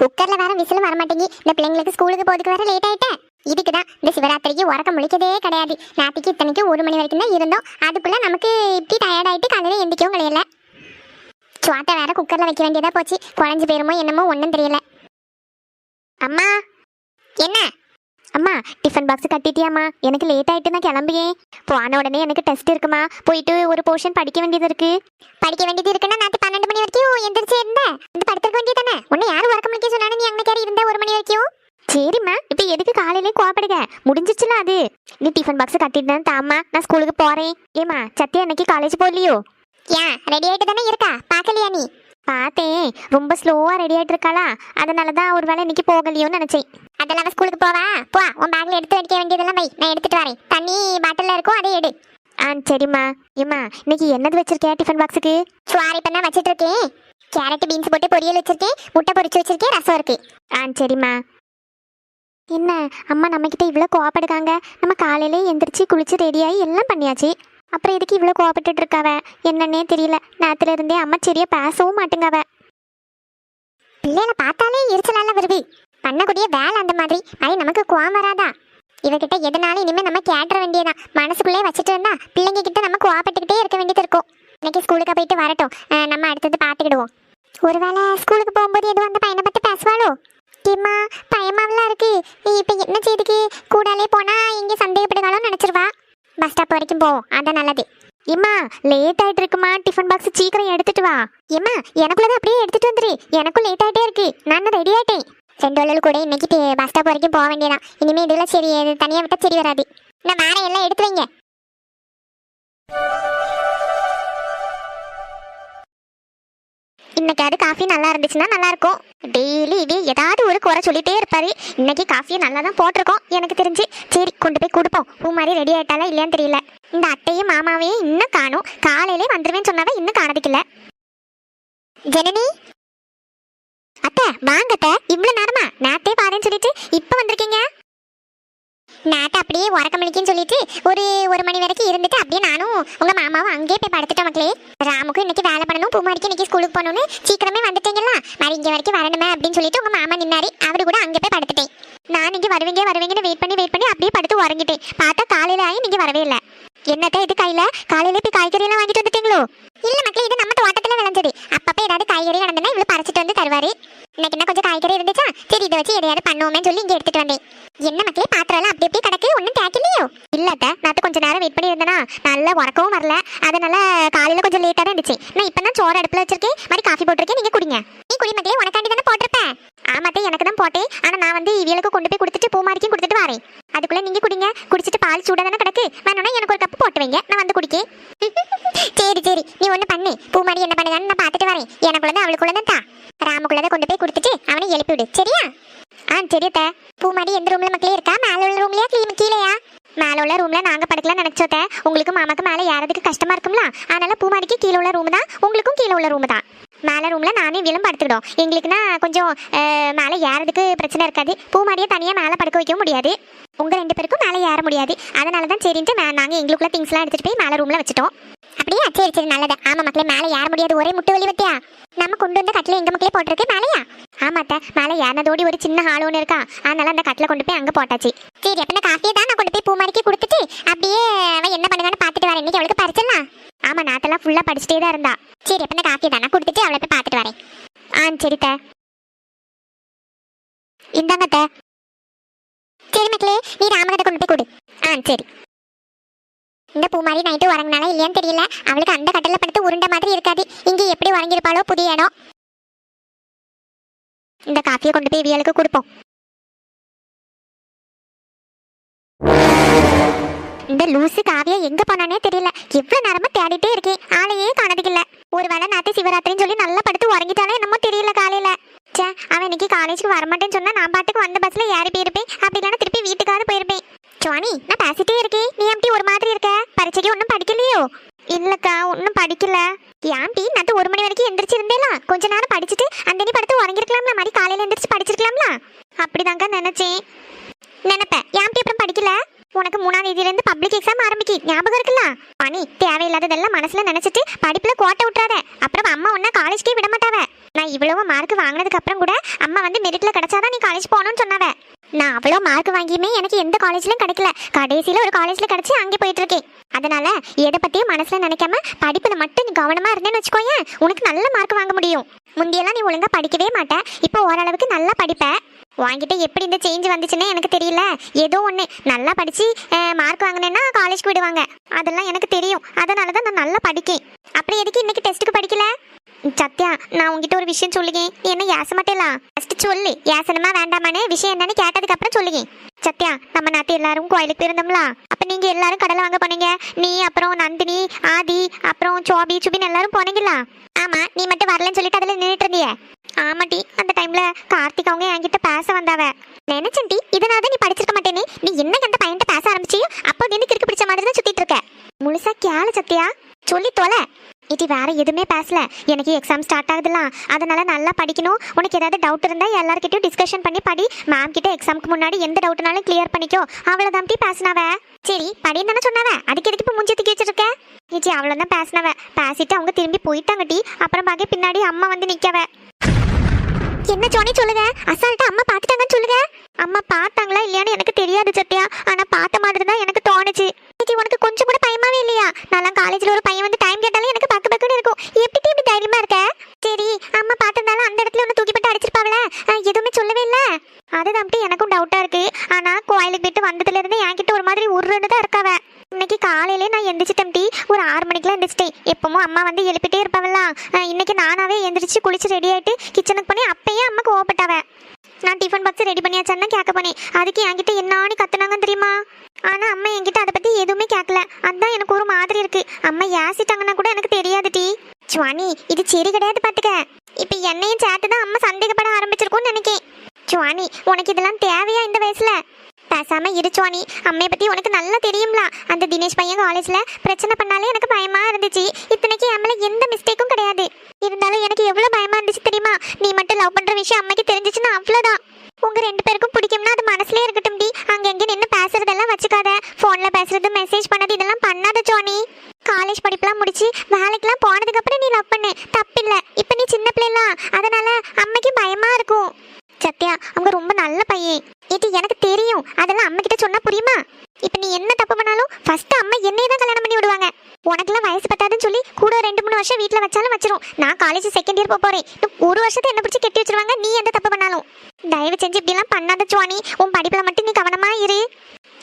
குக்கர்ல வேற விசிலும் வரமாட்டேங்கி. இந்த பிள்ளைங்களுக்கு ஸ்கூலுக்கு போதுக்கு வேற லேட் ஆயிட்டேன். இதுக்கு தான் இந்த சிவராத்திரிக்கு உறக்க முழிக்கதே கிடையாது. நேற்றுக்கு இத்தனைக்கு ஒரு மணி வரைக்கும் தான் இருந்தோம். அதுக்குள்ள நமக்கு இப்படி டயர்டாயிட்டு காலையில எந்திக்கவும் கிடையல. சுவாத்தை வேற குக்கர்ல வைக்க வேண்டியதா போச்சு. குழஞ்சு போயிருமோ என்னமோ ஒன்றும் தெரியல. அம்மா என்ன? அம்மா டிஃபன் பாக்ஸ் கட்டிட்டியாம்மா. எனக்கு லேட் ஆயிட்டு நான் கிளம்பியே போன உடனே எனக்கு டெஸ்ட் இருக்குமா. போயிட்டு ஒரு போர்ஷன் படிக்க வேண்டியது இருக்கு. படிக்க வேண்டியது இருக்குன்னா நாட்டு பன்னெண்டு மணி வரைக்கும் எந்திரிச்சு இருந்தேன் இந்த படுத்துக்க வேண்டியது தானே உன்னை யாரும் உறக்க முடிக்க சொன்னாலும் நீ அங்கே இருந்த ஒரு மணி வரைக்கும்? சரிம்மா இப்போ எதுக்கு காலையிலே கோவப்படுக? முடிஞ்சிச்சுல அது. நீ டிஃபன் பாக்ஸ் கட்டிட்டு தான் தாம்மா நான் ஸ்கூலுக்கு போறேன். ஏமா சத்யா இன்னைக்கு காலேஜ் போகலையோ ஏன் ரெடி ஆயிட்டு தானே இருக்கா? பார்க்கலையா நீ? பார்த்தேன். ரொம்ப ஸ்லோவாக ரெடி ஆகிட்டு இருக்காளா? அதனால தான் ஒரு வேளை இன்னைக்கு போகலையோன்னு நினச்சேன். அதெல்லாம் அவ ஸ்கூலுக்கு போவா? போ உன் பேக்கில் எடுத்து வைக்க வேண்டியதெல்லாம் வை. நான் எடுத்துட்டு வரேன். தண்ணி பாட்டிலில் இருக்கும் அதை எடு. ஆ சரிம்மா. ஏம்மா இன்னைக்கு என்னது வச்சிருக்கே டிஃபன் பாக்ஸுக்கு சுவாரி பண்ண வச்சிட்டு இருக்கேன். கேரட் பீன்ஸ் போட்டு பொரியல் வச்சிருக்கேன். முட்டை பொரிச்சு வச்சிருக்கேன். ரசம் இருக்கு. ஆ சரிம்மா. என்ன? அம்மா நம்மக்கிட்ட இவ்வளோ கோவப்படுக்காங்க நம்ம காலையிலே எந்திரிச்சு குளிச்சு ரெடியாகி எல்லாம் பண்ணியாச்சு. அப்புறம் எதுக்கு இவ்வளோ கோவப்பட்டுட்டு இருக்காவ என்னன்னே தெரியல. நேரத்துல இருந்தே அம்மா சரியா பேசவும் மாட்டேங்காவ. பிள்ளைகளை பார்த்தாலே எரிச்சலால வருது. பண்ணக்கூடிய வேலை அந்த மாதிரி. அது நமக்கு கோவம் வராதா? இவகிட்ட எதனால இனிமே நம்ம கேட்டுற வேண்டியதான் மனசுக்குள்ளே வச்சுட்டு இருந்தா பிள்ளைங்க கிட்ட நம்ம கோவப்பட்டுக்கிட்டே இருக்க வேண்டியது இருக்கும். இன்னைக்கு ஸ்கூலுக்கு போயிட்டு வரட்டும். நம்ம அடுத்தது பார்த்துக்கிடுவோம். ஒருவேளை ஸ்கூலுக்கு போகும்போது எதுவும் அந்த பையனை பத்தி பேசுவாளோ? கிம்மா பயமாவெல்லாம் இருக்கு. இப்போ என்ன செய்துக்கு? கூடாலே போனா இங்கே சந்தேகப்படுவாளோ? பஸ் ஸ்டாப் வரைக்கும் போவோம் அதான் நல்லது. இம்மா லேட் ஆயிட்டு இருக்குமா? டிஃபன் பாக்ஸ் சீக்கிரம் எடுத்துட்டு வா. இம்மா எனக்குள்ளது அப்படியே எடுத்துட்டு வந்துரு. எனக்கும் லேட் ஆயிட்டே இருக்கு. நான் ரெடி ஆயிட்டேன். ரெண்டு வள்ளல் கூட இன்னைக்கு பஸ் ஸ்டாப் வரைக்கும் போக வேண்டியதான் இனிமே இதெல்லாம் சரி தனியாக தனியா விட்டா சரி வராது. நான் வேற எல்லாம் எடுத்து வைங்க. இன்னைக்காவது காஃபி நல்லா இருந்துச்சுன்னா நல்லா இருக்கும். டெய்லி இதே ஏதாவது ஒரு குறை சொல்லிட்டே இருப்பாரு. இன்னைக்கு காஃபியை நல்லா தான் போட்டிருக்கோம். எனக்கு தெரிஞ்சு. சரி கொண்டு போய் கொடுப்போம். பூ மாதிரி ரெடி ஆயிட்டாலா இல்லையான்னு தெரியல. இந்த அத்தையும் மாமாவையும் இன்னும் காணும். காலையிலே வந்துருவேன்னு சொன்னாவே இன்னும் காணதுக்கில்ல ஜனனி? அத்தை வாங்க அத்தை. இவ்வளவு நேரமா? நேரத்தே பாருன்னு சொல்லிட்டு இப்போ வந்திருக்கீங்க? நேத்து அப்படியே உறக்கமளிக்குன்னு சொல்லிட்டு ஒரு ஒரு மணி வரைக்கும் இருந்துட்டு அப்படியே நானும் உங்க மாமாவும் அங்கேயே போய் படுத்துட்டோம் மக்களே. ராமுக்கும் இன்னைக்கு வேலை பண்ணணும் பூமாரிக்கு இன்னைக்கு ஸ்கூலுக்கு போகணும்னு சீக்கிரமே வந்துட்டீங்களா மாதிரி இங்கே வரைக்கும் வரணுமே அப்படின்னு சொல்லிட்டு உங்க மாமா நின்னாரு. அவரு கூட அங்கே போய் படுத்துட்டேன். நான் இங்கே வருவீங்க வருவீங்கன்னு வெயிட் பண்ணி வெயிட் பண்ணி அப்படியே படுத்து உறங்கிட்டேன். பார்த்தா காலையில ஆகி நீங்க வரவே இல்லை. என்னத்த இது கையில? காலையில போய் காய்கறி எல்லாம் வாங்கிட்டு வந்துட்டீங்களோ? இல்ல மக்களே இது நம்ம தோட்டத்துல விளைஞ்சது. அப்ப ஏதாவது காய்கறி நடந்ததுன்னா இவ்வளவு பறிச்சிட்டு வந்து தருவாரு. இன்னைக்கு என்ன கொஞ்சம் காய்கறி இருந்துச்சா? சரி இதை வச்சு எதையாவது பண்ணுவோமே சொல்லி இங்க எடுத்துட்டு வந்தேன். என்ன மக்களே பாத்திரம் எல்லாம் அப்படி அப்படியே கிடக்கு? ஒன்றும் தேக்கலையோ இல்லத்த நான் கொஞ்ச நேரம் வெயிட் பண்ணி இருந்தேனா நல்லா உறக்கவும் வரல. அதனால காலையில கொஞ்சம் லேட்டா தான் இருந்துச்சு. நான் இப்பதான் சோறு அடுப்புல வச்சிருக்கேன். மாதிரி காஃபி போட்டிருக்கேன் நீங்க குடிங்க. நீ குடி மக்களே உனக்காண்டி தானே போட்டிருப்பேன். ஆமாத்தே எனக்கு தான் போட்டேன் ஆனா நான் வந்து இவியலுக்கு கொண்டு போய் கொடுத்துட்டு பூமாரிக்கும் கொடுத்துட்டு வரேன். அதுக்குள்ள நீங்க குடிங்க. குடிச்சிட்டு பால் சூடா தானே கிடக்கு? வேணும்னா எனக்கு ஒரு கப்பு போட்டு வைங்க. நான் வந்து குடிக்கேன். சரி சரி. நீ ஒண்ணு பண்ணு. பூமாரி என்ன பண்ணுதான்னு நான் பார்த்துட்டு வரேன். எனக்குள்ளது அவளுக்குள்ளது தா. ராமுக்குள்ளதை கொண்டு போய் கொடுத்துட்டு அவனை எழுப்பி விடு. சரியா? ஆ சரியத்த பூமாடி பூமாரி எந்த ரூம்ல மக்களே இருக்கா? மேல உள்ள ரூம்லயா கீழே கீழேயா? மேல உள்ள ரூம்ல நாங்க படுக்கலாம் நினைச்சோத்த உங்களுக்கு மாமாக்கு மேல ஏறதுக்கு கஷ்டமா இருக்கும்ல? அதனால பூமாரிக்கு கீழே உள்ள ரூம் தான். உங்களுக்கும் கீழே உள்ள ரூம் தான். மேல ரூம்ல நானே விளம் படுத்துக்கிடும் எங்களுக்குன்னா கொஞ்சம் மேலே மேல ஏறதுக்கு பிரச்சனை இருக்காது. பூமாரியை தனியா மேல படுக்க வைக்க முடியாது. உங்க ரெண்டு பேருக்கும் மேல ஏற முடியாது. அதனால தான் சரின்ட்டு மே- நாங்க எங்களுக்குள்ள திங்ஸ்லாம் எடுத்துட்டு போய் மேல ரூம்ல வச்சுட்டோம். அப்படியா? சரி சரி நல்லது. ஆமா மக்களே மேல ஏற முடியாது. ஒரே முட்டு வலி பத்தியா? நம்ம கொண்டு வந்த கட்டில எங்க மக்களே போட்டிருக்கு? மேலையா? ஆமாத்த மேலே ஏறினதோடி ஒரு சின்ன ஹால் ஒன்று இருக்கா. அதனால அந்த கட்டில கொண்டு போய் அங்க போட்டாச்சு. சரி அப்ப காஃபியை தான் நான் கொண்டு போய் பூமாரிக்கு கொடுத்துட்டு அப்படியே அவன் என்ன பண்ணுவான்னு பார்த்துட்டு வரேன். இன்னைக்கு அவளுக்கு பறிச்சிடலாம். ஆமா நாத்தெல்லாம் ஃபுல்லா படிச்சுட்டே தான் இருந்தா. சரி அப்ப நான் காஃபி தானே கொடுத்துட்டு அவளை போய் பார்த்துட்டு வரேன். ஆ சரி த இந்தாங்க த சரி மக்களே நீ ராமகத்தை கொண்டு போய் கொடு. ஆ சரி. இந்த பூமாரி நைட்டு உறங்கினாலா இல்லையான்னு தெரியல. அவளுக்கு அந்த கட்டல படுத்து உருண்ட மாதிரி இருக்காது. இங்க எப்படி உறங்கியிருப்பாளோ புதிய இடம். இந்த காஃபியை கொண்டு போய் வியலுக்கு கொடுப்போம். இந்த லூசு காவியா எங்க போனானே தெரியல. எவ்வளவு நேரமா தேடிட்டே இருக்கேன் ஆளையே காணதுக்கு இல்ல. ஒருவேளை நாத்து சிவராத்திரின்னு சொல்லி நல்லா படுத்து உறங்கிட்டாலே என்னமோ தெரியல காலையில. ச்சே அவன் இன்னைக்கு காலேஜுக்கு வரமாட்டேன்னு சொன்னா நான் பாட்டுக்கு வந்த பஸ்ல ஏறி போயிருப்பேன். அப்படி இல்லைன்னா திருப்பி வீட்டுக்காவது போயிருப்பேன். சுவாணி நான் பேசிட்டே இருக்கேன் நீ அப்படி ஒரு மாதிரி இருக்க? பரீட்சைக்கு ஒன்றும் படிக்கலையோ? இல்லக்கா ஒன்றும் படிக்கல. ஏன்டி நேற்று ஒரு மணி வரைக்கும் எந்திரிச்சிருந்தேல? கொஞ்ச நேரம் படிச்சுட்டு அந்தனி நீ படுத்து உறங்கிருக்கலாம்ல? மாதிரி காலையில எந்திரிச்சு படிச்சிருக்கலாம்ல? அப்படிதாங்க நினைச்சேன். நினைப்பேன். ஏன்டி அப்புறம் படிக்கல? உனக்கு மூணாம் தேதியில இருந்து பப்ளிக் எக்ஸாம் ஆரம்பிக்கு. ஞாபகம் இருக்குல்ல? பனி தேவையில்லாததெல்லாம் மனசுல நினைச்சிட்டு படிப்புல கோட்டை விட்டுறாத. அப்புறம் அம்மா உன்ன காலேஜ்க்கே விட மாட்டாவ. நான் இவ்வளவு மார்க் வாங்கினதுக்கு அப்புறம் கூட அம்மா வந்து மெரிட்ல கிடைச்சாதான் நீ காலேஜ் போகணும்னு சொன்னாவ. நான் அவ்வளோ மார்க் வாங்கியுமே எனக்கு எந்த காலேஜ்லயும் கிடைக்கல. கடைசியில ஒரு காலேஜ்ல கிடைச்சி அங்கே போயிட்டு இருக்கேன். அதனால எதை பத்தியும் மனசுல நினைக்காம படிப்புல மட்டும் நீ கவனமா இருந்தேன்னு வச்சுக்கோயேன் உனக்கு நல்ல மார்க் வாங்க முடியும். முந்தியெல்லாம் நீ ஒழுங்கா படிக்கவே மாட்டேன் இப்போ ஓரளவுக்கு நல்லா படிப்பேன் வாங்கிட்டு எப்படி இந்த சேஞ்ச் வந்துச்சுன்னே எனக்கு தெரியல. ஏதோ ஒன்று நல்லா படிச்சு மார்க் வாங்கினேன்னா காலேஜ்க்கு விடுவாங்க. அதெல்லாம் எனக்கு தெரியும். அதனால தான் நான் நல்லா படிக்கேன். அப்புறம் எதுக்கு இன்னைக்கு டெஸ்ட்டுக்கு படிக்கல? சத்யா நான் உங்ககிட்ட ஒரு விஷயம் சொல்லுகேன். நீ என்ன ஏச மாட்டேலாம் ஃபர்ஸ்ட் சொல்லு. ஏசனமா வேண்டாமான்னு விஷயம் என்னன்னு கேட்டதுக்கு அப்புறம் சொல்லுங்க சத்யா நம்ம நாட்டு எல்லாரும் கோயிலுக்கு போயிருந்தோம்ல? அப்ப நீங்க எல்லாரும் கடலை வாங்க போனீங்க. நீ அப்புறம் நந்தினி ஆதி அப்புறம் சோபி சுபின் எல்லாரும் போனீங்களா ஆமா நீ மட்டும் வரலன்னு சொல்லிட்டு அதுல நின்றுட்டு இருந்தியே. ஆமாட்டி அந்த டைம்ல கார்த்திக் அவங்க என்கிட்ட பேச வந்தாவ. நினைச்சேன்டி இதனால நீ படிச்சிருக்க மாட்டேனே. நீ என்ன அந்த பையன்கிட்ட பேச ஆரம்பிச்சியோ அப்போ இருந்து கிறுக்கு பிடிச்ச மாதிரி தான் சுத்திட்டு இருக்க. முழுசா கேளு சத்யா. சொல்லி தொலை. இது வேற எதுவுமே பேசல. எனக்கு எக்ஸாம் ஸ்டார்ட் ஆகுதுல அதனால நல்லா படிக்கணும். உனக்கு ஏதாவது டவுட் இருந்தா எல்லார்கிட்டயும் டிஸ்கஷன் பண்ணி படி. மேம் கிட்ட எக்ஸாம்க்கு முன்னாடி எந்த டவுட்னாலும் கிளியர் பண்ணிக்கோ. அவ்வளவுதான் டீ பேசினவ. சரி படின்னு தானே சொன்னவ. அதுக்கு எதுக்கு இப்போ மூஞ்சி தூக்கி வச்சிருக்க? ஏச்சி அவ்வளவுதான் பேசினவ. பேசிட்டு அவங்க திரும்பி போயிட்டாங்க அப்புறம் பாக்கி பின்னாடி அம்மா வந்து நிக்கவ. என்ன ஜோனி சொல்லுங்க? அசால்ட்டா அம்மா பார்த்துட்டாங்கன்னு சொல்லுங்க. அம்மா பார்த்தாங்களா இல்லையான்னு எனக்கு தெரியாது சத்யா. ஆனா பார்த்த மாதிரி தான் எனக்கு தோணுச்சு. இன்னைக்கு உனக்கு கொஞ்சம் கூட பயமாவே இல்லையா? நான் காலேஜ்ல ஒரு பையன் வந்து டைம் கேட்டாலும் எனக்கு பக்கு பக்குன்னு இருக்கும். எப்படி இப்படி தைரியமா இருக்க? சரி அம்மா பார்த்திருந்தாலும் அந்த இடத்துல ஒன்று தூக்கிப்பட்டு அடிச்சிருப்பாவல எதுவுமே சொல்லவே இல்ல? அதுதான் எனக்கும் டவுட்டா இருக்கு. ஆனா கோயிலுக்கு போயிட்டு வந்ததுல இருந்து என்கிட்ட ஒரு மாதிரி உருன்னு தான் இன்னைக்கு காலையிலே நான் எந்திரிச்சிட்டேன் டீ ஒரு ஆறு மணிக்கெல்லாம் எந்திரிச்சிட்டேன். எப்பவும் அம்மா வந்து எழுப்பிட்டே இருப்பாவல்ல இன்னைக்கு நானாவே எந்திரிச்சு குளிச்சு ரெடி ஆயிட்டு கிச்சனுக்கு போனேன். அப்பயே அம்மா கோவப்பட்டாவ. நான் டிஃபன் பாக்ஸ் ரெடி பண்ணியாச்சான்னு கேட்க போனேன். அதுக்கு என்கிட்ட என்னான்னு கத்துனாங்கன்னு தெரியுமா? ஆனா அம்மா என்கிட்ட அதை பத்தி எதுவுமே கேட்கல. அதான் எனக்கு ஒரு மாதிரி இருக்கு. அம்மா ஏசிட்டாங்கன்னா கூட எனக்கு தெரியாது டி. சுவானி இது சரி கிடையாது பாத்துக்க. இப்ப என்னையும் சேர்த்து தான் அம்மா சந்தேகப்பட ஆரம்பிச்சிருக்கும்னு நினைக்கேன். சுவானி உனக்கு இதெல்லாம் தேவையா இந்த வயசுல? பேசாம இரு சுவானி அம்மையை பத்தி உனக்கு நல்லா தெரியும்ல. அந்த தினேஷ் பையன் காலேஜ்ல பிரச்சனை பண்ணாலே எனக்கு பயமா இருந்துச்சு. இத்தனைக்கு என் மேல எந்த மிஸ்டேக்கும் கிடையாது. இருந்தாலும் எனக்கு எவ்வளவு பயமா இருந்துச்சு தெரியுமா? நீ மட்டும் லவ் பண்ற விஷயம் அம்மைக்கு தெரிஞ்சிச்சுன்னா அவ்வளவுதான். உங்க ரெண்டு பேருக்கும் பிடிக்கும்னா அது மனசுலயே இருக்கட்டும் டி அங்க எங்க நின்று பேசுறதெல்லாம் வச்சுக்காத போன்ல பேசுறது மெசேஜ் பண்ணது இதெல்லாம் பண்ணாத ஜோனி காலேஜ் படிப்புலாம் முடிச்சு வேலைக்கெல்லாம் போனதுக்கு அப்புறம் நீ லவ் பண்ணு தப்பில்ல இப்ப நீ சின்ன பிள்ளைலாம் அதனால அம்மைக்கு பயமா இருக்கும் சத்யா அவங்க ரொம்ப நல்ல பையன் இது எனக்கு தெரியும் அதெல்லாம் அம்மா கிட்ட சொன்னா புரியுமா? இப்ப நீ என்ன தப்பு பண்ணாலும் ஃபர்ஸ்ட் அம்மா என்னைய தான் கல்யாணம் பண்ணி விடுவாங்க. உனக்குலாம் வயசு பத்தாதுன்னு சொல்லி கூட ரெண்டு மூணு வருஷம் வீட்டுல வச்சாலும் வச்சிரும். நான் காலேஜ் செகண்ட் இயர் போக போறேன். ஒரு வருஷத்தை என்ன பிடிச்சி கெட்டி வச்சிருவாங்க? நீ எந்த தப்பு பண்ணாலும். தயவு செஞ்சு இப்படிலாம் பண்ணாத சுவாணி. உன் படிப்புல மட்டும் நீ கவனமா இரு.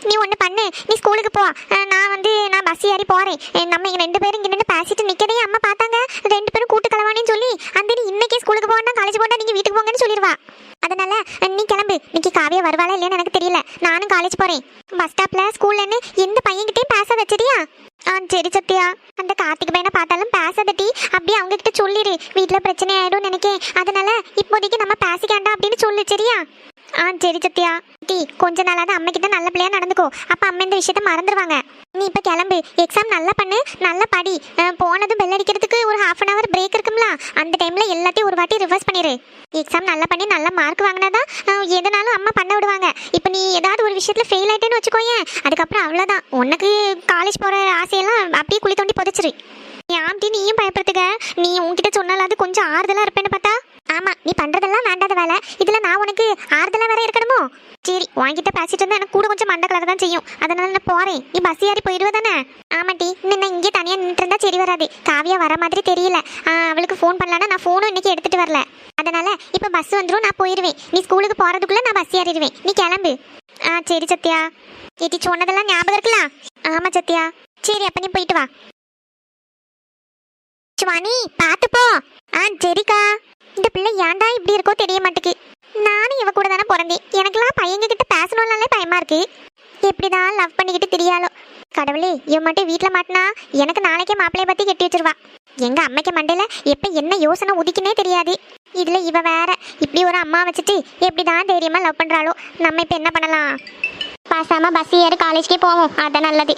நீ ஒன்று பண்ணு. நீ ஸ்கூலுக்கு போ. நான் வந்து நான் பஸ் ஏறி போறேன். நம்ம இங்க ரெண்டு பேரும் இங்க நின்று பேசிட்டு நிக்கதே அம்மா பார்த்தாங்க. ரெண்டு பேரும் கூட்டு கலவாணின்னு சொல்லி அந்த நீ இன்னைக்கே ஸ்கூலுக்கு போனா காலேஜ் போனா நீங்க வீட்டுக்கு போங்கன்னு சொல்லிடுவா அதனால நீ கிளம்பு. இன்னைக்கு காவியா வருவாளா இல்லையான்னு எனக்கு தெரியல. நானும் காலேஜ் போறேன். பஸ் ஸ்டாப்ல ஸ்கூல்லன்னு எந்த பையன்கிட்டயும் பேச சரியா? ஆ சரி சத்யா. அந்த கார்த்திக் பையனை பார்த்தாலும் பேசாதட்டி அப்படியே அவங்க கிட்ட சொல்லிடு வீட்டுல பிரச்சனை ஆயிடும் நினைக்கேன். அதனால இப்போதைக்கு நம்ம பேசிக்காண்டா அப்படின்னு சொல்லு சரியா? ஆ சரி சத்யா. டி கொஞ்ச நாளாவது அம்மா கிட்ட நல்ல பிள்ளையா நடந்துக்கோ. அப்ப அம்மா இந்த விஷயத்த மறந்துடுவாங்க நீ இப்ப கிளம்பு. எக்ஸாம் நல்லா பண்ணு நல்லா படி. போனதும் பெல் அடிக்கிறதுக்கு ஒரு ஹாஃப் அன் அவர் பிரேக் இருக்கும்ல. அந்த டைம்ல எல்லாத்தையும் ஒரு வாட்டி ரிவர்ஸ் பண்ணிரு. எக்ஸாம் நல்லா பண்ணி நல்ல மார்க் வாங்கினாதான் எதனாலும் அம்மா பண்ண விடுவாங்க. இப்போ நீ ஏதாவது ஒரு விஷயத்துல ஃபெயில் ஆயிட்டேன்னு வச்சுக்கோயேன். அதுக்கப்புறம் அவ்வளோதான் உனக்கு காலேஜ் போற ஆசையெல்லாம் அப்படியே குழி தோண்டி புதைச்சிரு. ஆம்டி நீயும் பயப்படுத்துக்க நீ உன்கிட்ட சொன்னாலாவது கொஞ்சம் ஆறுதலா இருப்பேன்னு பார்த்தா. ஆமா நீ பண்றதெல்லாம் வேண்டாத வேலை. இதுல நான் உனக்கு ஆறுதலா வேற இருக்கணுமோ? சரி வாங்கிட்ட பேசிட்டு இருந்தா எனக்கு கூட கொஞ்சம் மண்டை கலர் தான் செய்யும். அதனால நான் போறேன். நீ பஸ் ஏறி போயிடுவ தானே? ஆமாட்டி இன்னும் நான் இங்கே தனியா நின்று இருந்தா சரி வராது. காவியா வர மாதிரி தெரியல. அவளுக்கு ஃபோன் பண்ணலான்னா நான் ஃபோனும் இன்னைக்கு எடுத்துட்டு வரல. அதனால இப்ப பஸ் வந்துடும் நான் போயிடுவேன் நீ ஸ்கூலுக்கு போறதுக்குள்ள நான் பஸ் ஏறிடுவேன். நீ கிளம்பு. ஆ சரி சத்யா. கேட்டி சொன்னதெல்லாம் ஞாபகம் இருக்கலாம் ஆமா சத்யா. சரி அப்ப நீ போயிட்டு வா. சுவானி பாத்துப்போ போ. ஆ சரிக்கா. பிள்ளை ஏன்டா இப்படி இருக்கோ தெரிய மாட்டேக்கு நானும் இவ கூட தானே பிறந்தேன். எனக்கெல்லாம் பையங்க கிட்ட பேசணும்னாலே பயமா இருக்கு. எப்படிதான் லவ் பண்ணிக்கிட்டு தெரியாலோ கடவுளே இவன் மட்டும் வீட்டில் மாட்டினா எனக்கு நாளைக்கே மாப்பிளைய பத்தி கெட்டி வச்சிருவா. எங்க அம்மைக்கு மண்டையில எப்ப என்ன யோசனை உதிக்குனே தெரியாது. இதுல இவ வேற. இப்படி ஒரு அம்மா வச்சுட்டு எப்படிதான் தைரியமா லவ் பண்றாளோ. நம்ம இப்ப என்ன பண்ணலாம்? பாசாம பஸ் ஏறி காலேஜ்க்கே போவோம். அதான் நல்லது.